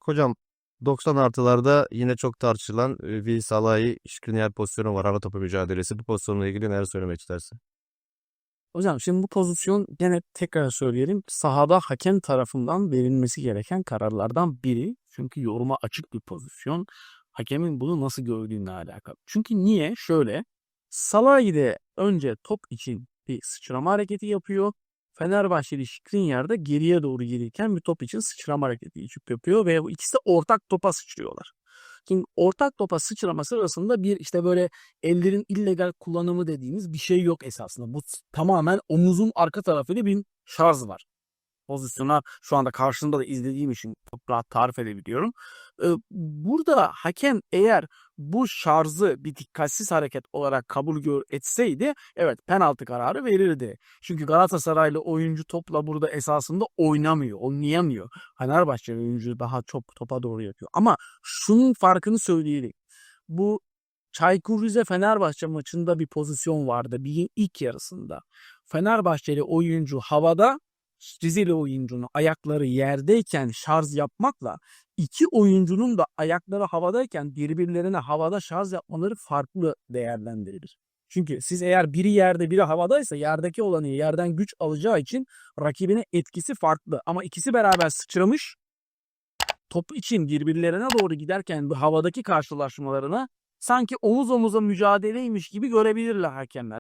Hocam 90 artılarda yine çok tartışılan bir Salah'ı Skriniar pozisyonu var. Hava topu mücadelesi. Bu pozisyonla ilgili neler söylemek istersin? Hocam şimdi bu pozisyon gene tekrar söyleyelim sahada hakem tarafından verilmesi gereken kararlardan biri. Çünkü yoruma açık bir pozisyon. Hakemin bunu nasıl gördüğüne alakalı. Çünkü niye? Şöyle. Salahi önce top için bir sıçrama hareketi yapıyor. Fenerbahçeli Skriniar da geriye doğru gelirken bir top için sıçrama hareketi yapıyor ve ikisi de ortak topa sıçrıyorlar. Şimdi ortak topa sıçrama sırasında bir işte böyle ellerin illegal kullanımı dediğimiz bir şey yok esasında. Bu tamamen omuzun arka tarafıyla bir şarj var. Pozisyona şu anda karşımda da izlediğim için çok rahat tarif edebiliyorum. Burada hakem eğer bu şarjı bir dikkatsiz hareket olarak kabul gör etseydi evet penaltı kararı verirdi. Çünkü Galatasaraylı oyuncu topla burada esasında oynamıyor, oynayamıyor. Fenerbahçe oyuncu daha çok topa doğru yapıyor. Ama şunun farkını söyleyelim. Bu Çaykur Rize Fenerbahçe maçında bir pozisyon vardı. Bir ilk yarısında. Fenerbahçeli oyuncu havada Rizeli oyuncunun ayakları yerdeyken şarj yapmakla iki oyuncunun da ayakları havadayken birbirlerine havada şarj yapmaları farklı değerlendirilir. Çünkü siz eğer biri yerde biri havadaysa yerdeki olanı yerden güç alacağı için rakibine etkisi farklı. Ama ikisi beraber sıçramış top için birbirlerine doğru giderken bu havadaki karşılaşmalarına sanki omuz omuza mücadeleymiş gibi görebilirler hakemler.